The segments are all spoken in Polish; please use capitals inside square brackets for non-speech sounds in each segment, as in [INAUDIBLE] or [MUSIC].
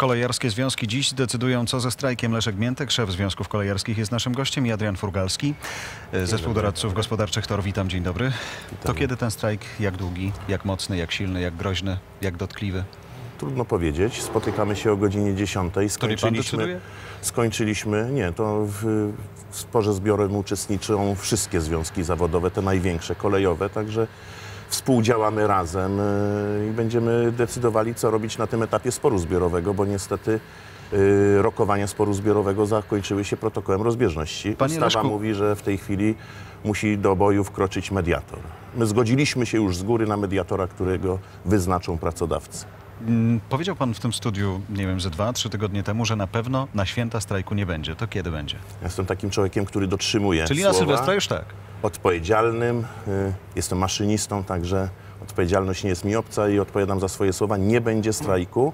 Kolejarskie związki dziś decydują, co ze strajkiem. Leszek Miętek, szef Związków Kolejarskich, jest naszym gościem i Adrian Furgalski, e, zespół doradców gospodarczych TOR. Witam, dzień dobry. To kiedy ten strajk, jak długi, jak mocny, jak silny, jak groźny, jak dotkliwy? Trudno powiedzieć. Spotykamy się o godzinie 10. To nie pan Skończyliśmy, skończyliśmy nie, to w, w sporze zbiorowym uczestniczą wszystkie związki zawodowe, te największe, kolejowe, także współdziałamy razem y, i będziemy decydowali, co robić na tym etapie sporu zbiorowego, bo niestety y, rokowania sporu zbiorowego zakończyły się protokołem rozbieżności. Panie Ustawa Leszku- mówi, że w tej chwili musi do boju wkroczyć mediator. My zgodziliśmy się już z góry na mediatora, którego wyznaczą pracodawcy. Mm, Powiedział pan w tym studiu, nie wiem, ze dwa, trzy tygodnie temu, że na pewno na święta strajku nie będzie. To kiedy będzie? Ja Jestem takim człowiekiem, który dotrzymuje Czyli na słowa. Sylwestra już tak. Odpowiedzialnym. y, Jestem maszynistą, także odpowiedzialność nie jest mi obca i odpowiadam za swoje słowa. Nie będzie strajku.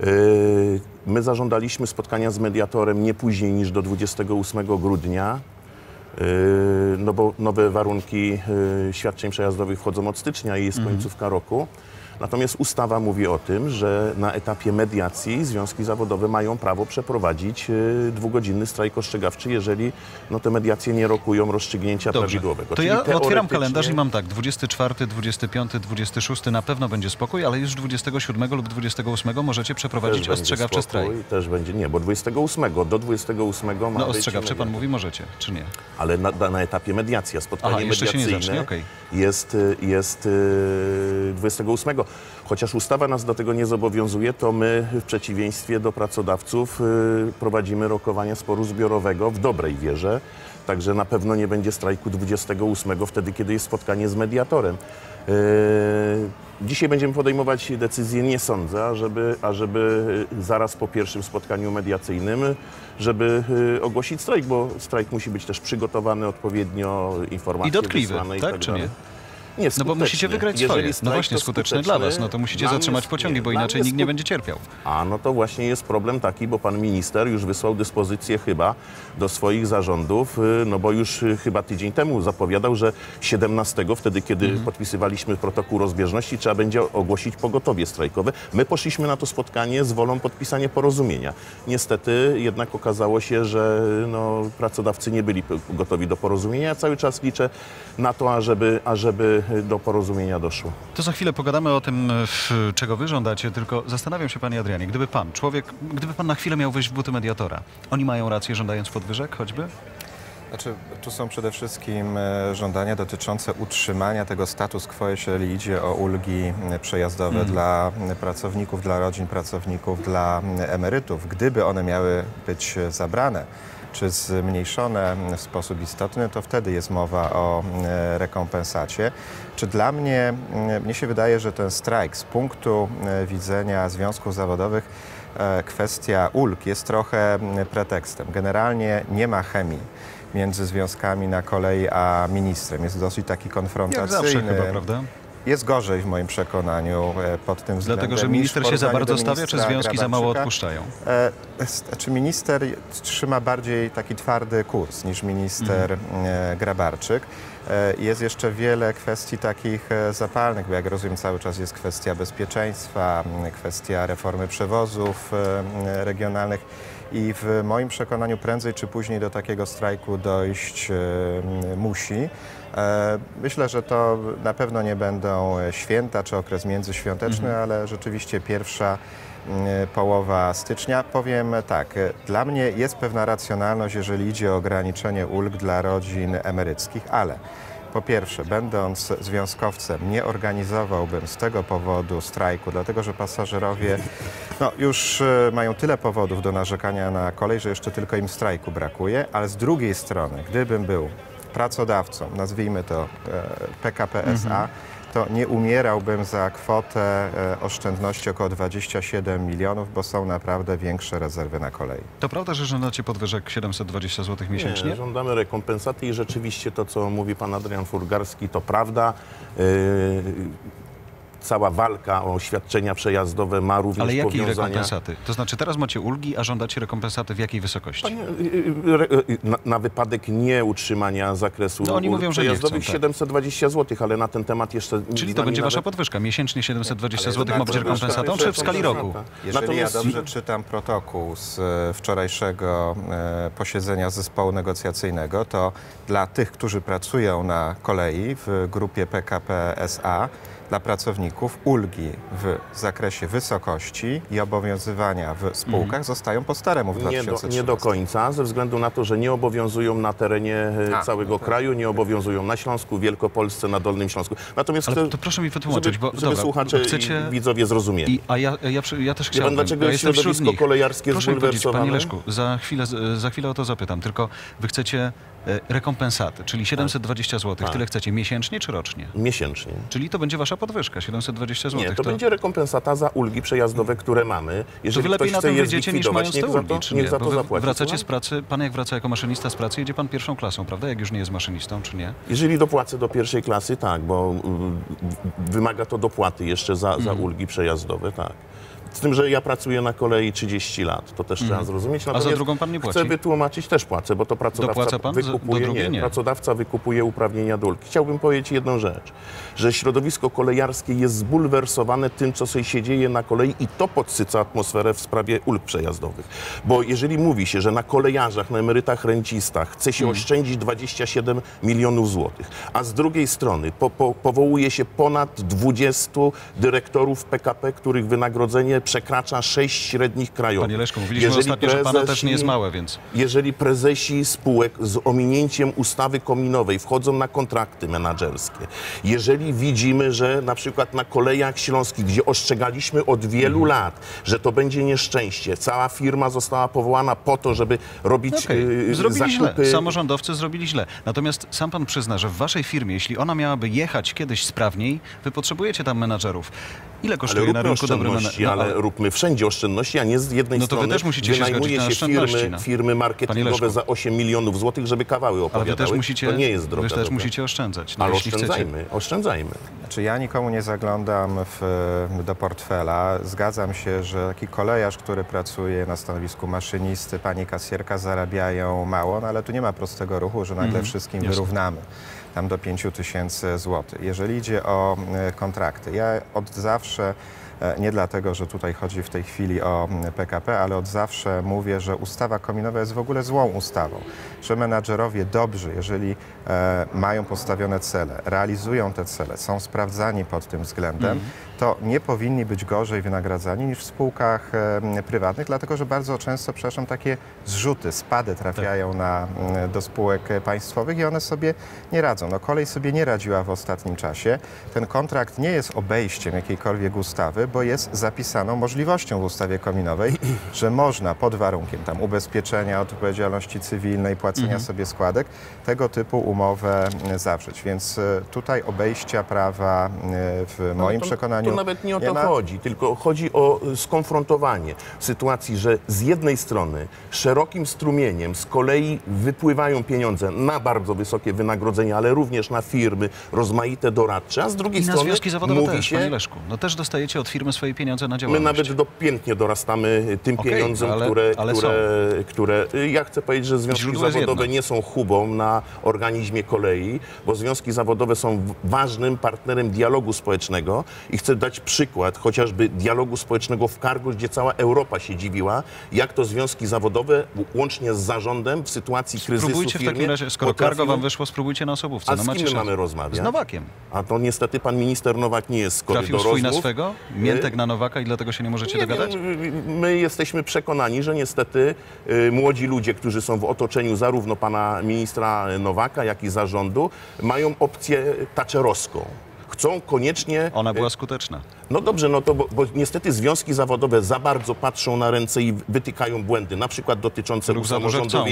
Y, My zażądaliśmy spotkania z mediatorem nie później niż do 28 grudnia. y, No bo nowe warunki świadczeń przejazdowych wchodzą od stycznia i jest końcówka roku. Natomiast ustawa mówi o tym, że na etapie mediacji związki zawodowe mają prawo przeprowadzić y, dwugodzinny strajk ostrzegawczy, jeżeli no, te mediacje nie rokują rozstrzygnięcia Dobrze. prawidłowego. To ja otwieram teoretycznie- kalendarz i mam tak, 24, 25, 26 na pewno będzie spokój, ale już 27 lub 28 możecie Też przeprowadzić będzie ostrzegawczy spokój, strajk. Też będzie, nie, bo 28, do 28 ma No ostrzegawczy pan mówi możecie, czy nie? Ale na, na, etapie mediacji, spotkanie Aha, jeszcze się nie mediacyjne zacznie, okej. jest, y, jest y, 28. Chociaż ustawa nas do tego nie zobowiązuje, to my w przeciwieństwie do pracodawców y, prowadzimy rokowania sporu zbiorowego w dobrej wierze. Także na pewno nie będzie strajku 28, wtedy kiedy jest spotkanie z mediatorem. Y, Dzisiaj będziemy podejmować decyzję, nie sądzę, ażeby, ażeby zaraz po pierwszym spotkaniu mediacyjnym, żeby y, ogłosić strajk, bo strajk musi być też przygotowany odpowiednio, informacje I dotkliwy, wysłane i tak, tak czy dalej. nie? Nie, No bo musicie wygrać Jeżeli swoje. No strajk właśnie, to skuteczny dla was. No to musicie zatrzymać pociągi, nie, bo inaczej nikt nie będzie cierpiał. A no to właśnie jest problem taki, bo pan minister już wysłał dyspozycję chyba do swoich zarządów, y, no bo już y, chyba tydzień temu zapowiadał, że 17, wtedy kiedy Mhm. podpisywaliśmy protokół rozbieżności, trzeba będzie ogłosić pogotowie strajkowe. My poszliśmy na to spotkanie z wolą podpisania porozumienia. Niestety jednak okazało się, że no, pracodawcy nie byli gotowi do porozumienia. Ja cały czas liczę na to, ażeby, ażeby do porozumienia doszło. To za chwilę pogadamy o tym, e, czego wy żądacie, tylko zastanawiam się, panie Adrianie, gdyby pan, człowiek, gdyby pan na chwilę miał wejść w buty mediatora, oni mają rację żądając podwyżek choćby? Znaczy, tu są przede wszystkim e, żądania dotyczące utrzymania tego status quo, jeżeli idzie o ulgi e, przejazdowe dla e, pracowników, dla rodzin pracowników, dla emerytów. Gdyby one miały być zabrane czy zmniejszone w sposób istotny, to wtedy jest mowa o e, rekompensacie. Czy dla mnie, e, mnie się wydaje, że ten strajk z punktu e, widzenia związków zawodowych kwestia ulg jest trochę pretekstem. Generalnie nie ma chemii między związkami na kolei a ministrem. Jest dosyć taki Jak konfrontacyjny. zawsze chyba, prawda? Jest gorzej w moim przekonaniu e, pod tym względem. Dlatego, że minister się za bardzo stawia, czy związki za mało odpuszczają? E, Czy minister trzyma bardziej taki twardy kurs niż minister e, Grabarczyk? E, Jest jeszcze wiele kwestii takich zapalnych, bo jak rozumiem cały czas jest kwestia bezpieczeństwa, kwestia reformy przewozów regionalnych i w moim przekonaniu prędzej czy później do takiego strajku dojść e, musi. E, Myślę, że to na pewno nie będą święta czy okres międzyświąteczny, ale rzeczywiście pierwsza połowa stycznia. Powiem tak, dla mnie jest pewna racjonalność, jeżeli idzie o ograniczenie ulg dla rodzin emeryckich, ale po pierwsze, będąc związkowcem, nie organizowałbym z tego powodu strajku, dlatego że pasażerowie no, już e, mają tyle powodów do narzekania na kolej, że jeszcze tylko im strajku brakuje, ale z drugiej strony, gdybym był pracodawcą, nazwijmy to e, PKP SA, to nie umierałbym za kwotę e, oszczędności około 27 milionów, bo są naprawdę większe rezerwy na kolei. To prawda, że żądacie podwyżek 720 zł miesięcznie? Nie, żądamy rekompensaty i rzeczywiście to, co mówi pan Adrian Furgarski, to prawda. Yy, cała walka o świadczenia przejazdowe ma również Ale jakiej powiązania... rekompensaty? To znaczy teraz macie ulgi, a żądacie rekompensaty w jakiej wysokości? Panie, y, y, y, na, na wypadek nieutrzymania zakresu No, oni mówią, że nie przejazdowych chcą, tak. 720 zł, ale na ten temat jeszcze Czyli to będzie wasza nawet- podwyżka. Miesięcznie 720 Ale zł ma być rekompensatą, czy w skali roku? Jeżeli Natomiast- ja dobrze czytam protokół z e, wczorajszego e, posiedzenia zespołu negocjacyjnego, to dla tych, którzy pracują na kolei w grupie PKP SA, dla pracowników ulgi w zakresie wysokości i obowiązywania w spółkach Mhm. zostają po staremu w Nie do, 2013. nie do końca, ze względu na to, że nie obowiązują na terenie e, A, całego no to- kraju, nie obowiązują na Śląsku, Wielkopolsce, na Dolnym Śląsku. Natomiast Ale chcę, to proszę mi wytłumaczyć, żeby, bo żeby dobra, słuchacze chcecie... i widzowie zrozumieli. I, a ja, ja, przy- ja też chciałbym. dlaczego ja jest jestem środowisko kolejarskie Proszę zbulwersowane? panie Leszku, za chwilę, za chwilę o to zapytam, tylko wy chcecie e, rekompensaty, czyli 720 zł. Tak. Tyle chcecie miesięcznie czy rocznie? Miesięcznie. Czyli to będzie wasza podwyżka, 720 zł. Nie, to, będzie rekompensata za ulgi przejazdowe, które mamy. To Jeżeli wy lepiej na tym niż mając te ulgi, to, czy nie? za to zapłaci. wracacie z pracy, pan jak wraca jako maszynista z pracy, jedzie pan pierwszą klasą, prawda? Jak już nie jest maszynistą, czy nie? Jeżeli dopłacę do pierwszej klasy, tak, bo y, wymaga to dopłaty jeszcze za, Mhm. za ulgi przejazdowe, tak. Z tym, że ja pracuję na kolei 30 lat, to też trzeba zrozumieć. Mhm. za drugą pan nie płaci? Chcę wytłumaczyć, też płacę, bo to pracodawca pan wykupuje, drugiej? Nie. pracodawca wykupuje uprawnienia do ulgi. Chciałbym powiedzieć jedną rzecz, że środowisko kolejarskie jest zbulwersowane tym, co się dzieje na kolei i to podsyca atmosferę w sprawie ulg przejazdowych. Bo jeżeli mówi się, że na kolejarzach, na emerytach, rencistach chce się oszczędzić 27 milionów złotych, a z drugiej strony po, po, powołuje się ponad 20 dyrektorów PKP, których wynagrodzenie przekracza 6 średnich krajowych. Panie Leszku, mówiliśmy Jeżeli ostatnio, że pana też prezesi- nie jest małe, więc... jeżeli prezesi spółek z ominięciem ustawy kominowej wchodzą na kontrakty menadżerskie, jeżeli widzimy, że na przykład na kolejach śląskich, gdzie ostrzegaliśmy od wielu Mhm. lat, że to będzie nieszczęście, cała firma została powołana po to, żeby robić Okej, yy, Zrobili zakupy. źle. Samorządowcy zrobili źle. Natomiast sam pan przyzna, że w waszej firmie, jeśli ona miałaby jechać kiedyś sprawniej, wy potrzebujecie tam menadżerów. Ile Ale kosztuje na róbmy rynku oszczędności, menadżer? ale róbmy wszędzie oszczędności, a nie z jednej No to wy strony też musicie się wynajmuje na się oszczędności, firmy, no. firmy marketingowe za 8 milionów złotych, żeby kawały Ale opowiadały. wy też musicie, to nie jest droga wy też droga. musicie oszczędzać. No, Ale jeśli chcecie. oszczędzajmy, oszczędzajmy. Znaczy ja nikomu nie zaglądam w, do portfela. Zgadzam się, że taki kolejarz, który pracuje na stanowisku maszynisty, pani kasjerka zarabiają mało, no ale tu nie ma prostego ruchu, że nagle Mhm, wszystkim jasne. wyrównamy tam do 5 tysięcy złotych. Jeżeli idzie o e, kontrakty, ja od zawsze nie dlatego, że tutaj chodzi w tej chwili o mm, PKP, ale od zawsze mówię, że ustawa kominowa jest w ogóle złą ustawą. Że menadżerowie dobrzy, jeżeli e, mają postawione cele, realizują te cele, są sprawdzani pod tym względem, to nie powinni być gorzej wynagradzani niż w spółkach e, prywatnych, dlatego że bardzo często, przepraszam, takie zrzuty, spady trafiają na, m, do spółek e, państwowych i one sobie nie radzą. No, kolej sobie nie radziła w ostatnim czasie. Ten kontrakt nie jest obejściem jakiejkolwiek ustawy, bo jest zapisaną możliwością w ustawie kominowej, [CLEARS THROAT] że można pod warunkiem tam ubezpieczenia, odpowiedzialności cywilnej, płacenia sobie składek, tego typu umowę zawrzeć. Więc e, tutaj obejścia prawa m, w moim to, przekonaniu To nawet nie o nie to ma. chodzi, tylko chodzi o y, skonfrontowanie sytuacji, że z jednej strony szerokim strumieniem z kolei wypływają pieniądze na bardzo wysokie wynagrodzenia, ale również na firmy rozmaite doradcze, a z drugiej I na strony związki zawodowe mówi też, się, panie Leszku. No też dostajecie od firmy swoje pieniądze na My działalność. nawet dopiętnie dorastamy tym Okej, pieniądzem, ale- które, ale które, które... Ja chcę powiedzieć, że związki Źródło zawodowe nie są hubą na organizmie kolei, bo związki zawodowe są ważnym partnerem dialogu społecznego i chcę dać przykład chociażby dialogu społecznego w Cargo, gdzie cała Europa się dziwiła, jak to związki zawodowe łącznie z zarządem w sytuacji kryzysu Spróbujcie w w takim firmie razie, skoro cargo wam wyszło, spróbujcie na osobówce. A no z kim my mamy rozmawiać? Z Nowakiem. A to niestety pan minister Nowak nie jest skory Trafił do swój na rozmów. swego, miętek na Nowaka i dlatego się nie możecie Nie dogadać? my jesteśmy przekonani, że niestety y, młodzi ludzie, którzy są w otoczeniu zarówno pana ministra Nowaka, jak i zarządu, mają opcję taczerowską. Chcą koniecznie... Ona była skuteczna. No dobrze, no to bo, bo niestety związki zawodowe za bardzo patrzą na ręce i wytykają błędy, na przykład dotyczące chcą,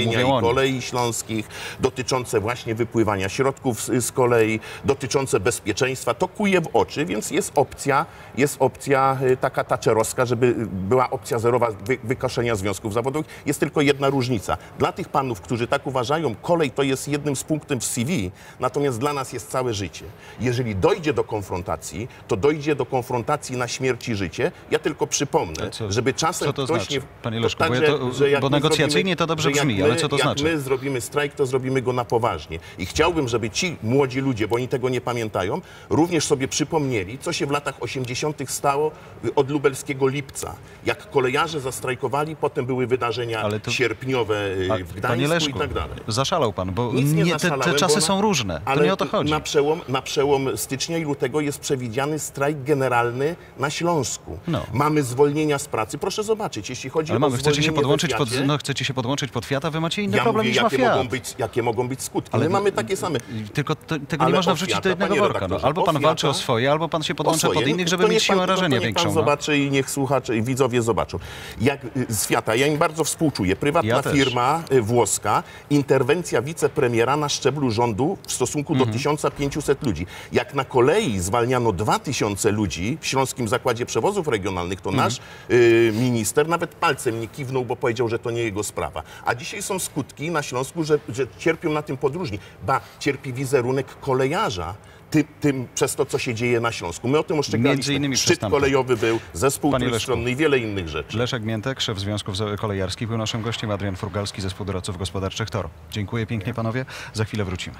mówią i kolei śląskich, dotyczące właśnie wypływania środków z, z kolei, dotyczące bezpieczeństwa. To kuje w oczy, więc jest opcja, jest opcja y, taka taczerowska, żeby była opcja zerowa wy, wykoszenia związków zawodowych. Jest tylko jedna różnica. Dla tych panów, którzy tak uważają, kolej to jest jednym z punktów w CV, natomiast dla nas jest całe życie. Jeżeli dojdzie do konfrontacji, to dojdzie do konfrontacji na śmierć i życie. Ja tylko przypomnę, co- żeby czasem co to ktoś znaczy? nie... Panie to Leszku, bo ja to- że jak bo my negocjacyjnie to dobrze jak brzmi, ale co to jak znaczy? my zrobimy strajk, to zrobimy go na poważnie. I chciałbym, żeby ci młodzi ludzie, bo oni tego nie pamiętają, również sobie przypomnieli, co się w latach 80. stało od lubelskiego lipca. Jak kolejarze zastrajkowali, potem były wydarzenia to- sierpniowe y, w Gdańsku Leszku, i tak dalej. zaszalał pan, bo Nic nie, nie, te, te czasy na- są różne. Ale to nie o to chodzi. Na przełom, na przełom stycznia i lutego jest przewidziany strajk generalny na Śląsku. No. Mamy zwolnienia z pracy. Proszę zobaczyć, jeśli chodzi Ale o mamy, chcecie się podłączyć pod, no, chcecie się podłączyć pod Fiata, wy macie inny ja problem mówię, niż ma jakie Fiat. mogą, być, jakie mogą być skutki. Ale My mamy takie same. Tylko te, tego Ale nie można wrzucić do jednego worka. No. Albo pan walczy o swoje, albo pan się podłącza pod innych, żeby mieć siłę rażenia większą. Pan no. zobaczy i niech słuchacze i widzowie zobaczą. Jak y, z Fiata, ja im bardzo współczuję. Prywatna firma y, włoska, interwencja wicepremiera na szczeblu rządu w stosunku Mhm. do 1500 ludzi. Jak na kolei zwalniano 2000 ludzi Śląskim Zakładzie Przewozów Regionalnych, to Mhm. nasz y, minister nawet palcem nie kiwnął, bo powiedział, że to nie jego sprawa. A dzisiaj są skutki na Śląsku, że, że cierpią na tym podróżni. Ba, cierpi wizerunek kolejarza. Tym, tym przez to, co się dzieje na Śląsku. My o tym przez Szczyt kolejowy był, zespół trójstronny i wiele innych rzeczy. Leszek Miętek, szef Związków Kolejarskich, był naszym gościem. Adrian Furgalski, zespół doradców gospodarczych TOR. Dziękuję pięknie panowie. Za chwilę wrócimy.